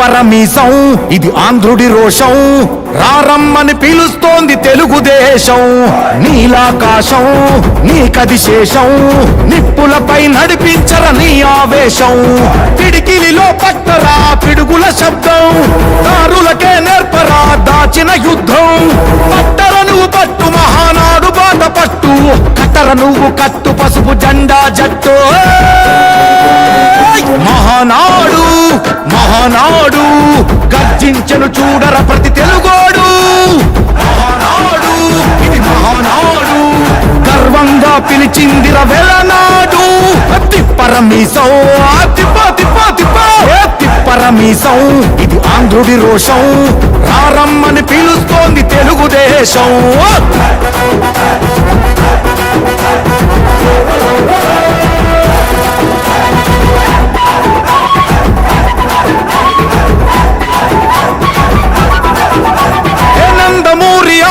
పరమీసం ఇది ఆంధ్రుడి రోషం. రారమ్మని పిలుస్తోంది తెలుగుదేశం. నీలాకాశం నీకది శేషం నిప్పులపై నడిపించర నీ ఆవేశం. పిడికిలిలో యుద్ధం. పట్టర నువ్వు పట్టు మహానాడు బాట పట్టు. కట్టర నువ్వు కట్టు పసుపు జెండా జట్టు. మహానాడు మహానాడు గర్జించను చూడర ప్రతి తెలుగోడు. మహానాడు ఇది మహానాడు గర్వంగా పిలిచిందిర వెలనాడు తిప్పరమీసం ఆ తిప్ప మీసం ఇది ఆంధ్రుడి రోషం. రారమ్మని పిలుస్తోంది తెలుగుదేశం.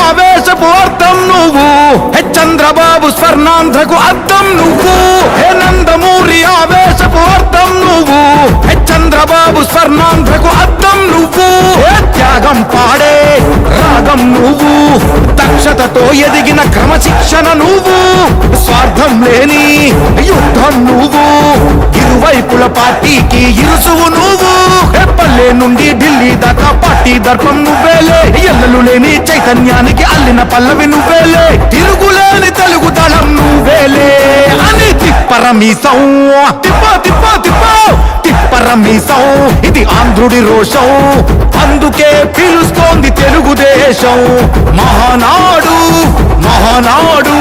ఆవేశపు అర్థం నువ్వు. హే చంద్రబాబు స్వర్ణాంధ్రకు అర్థం నువ్వు. దక్షతతో ఎదిగిన క్రమశిక్షణ నువ్వు స్వార్థం లేని యుద్ధం నువ్వు. ఇరువైపుల పార్టీకి ఇరుసువు నువ్వు. పల్లె నుండి ఢిల్లీ దాకా పార్టీ దర్పం నువ్వేలే ఎల్లలు లేని చైతన్యానికి అల్లిన పల్లవి నువ్వేలే తిరుగులేని తెలుగు దళం నువ్వేలే అని తిప్పరమీసం తిప్ప తిప్ప తిప్ప. తిప్పరమీసం ఇది ఆంధ్రుడి రోషం. అందుకే పిలుస్తోంది తెలుగుదేశం. మహానాడు ఆనాడు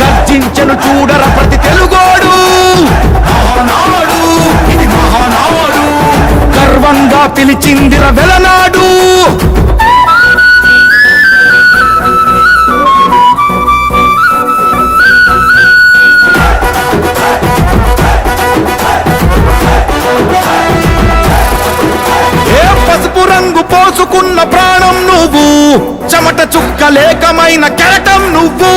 గర్జించను చూడర ప్రతి తెలుగోడు. ఆనాడు ఇది మహానాడు. గర్వంగా పిలిచిందిర వెలనాడు. ఏ పసుపు రంగు పోసుకున్న ప్రాణం నువ్వు? చెమట చుక్క కెరటం నువ్వు.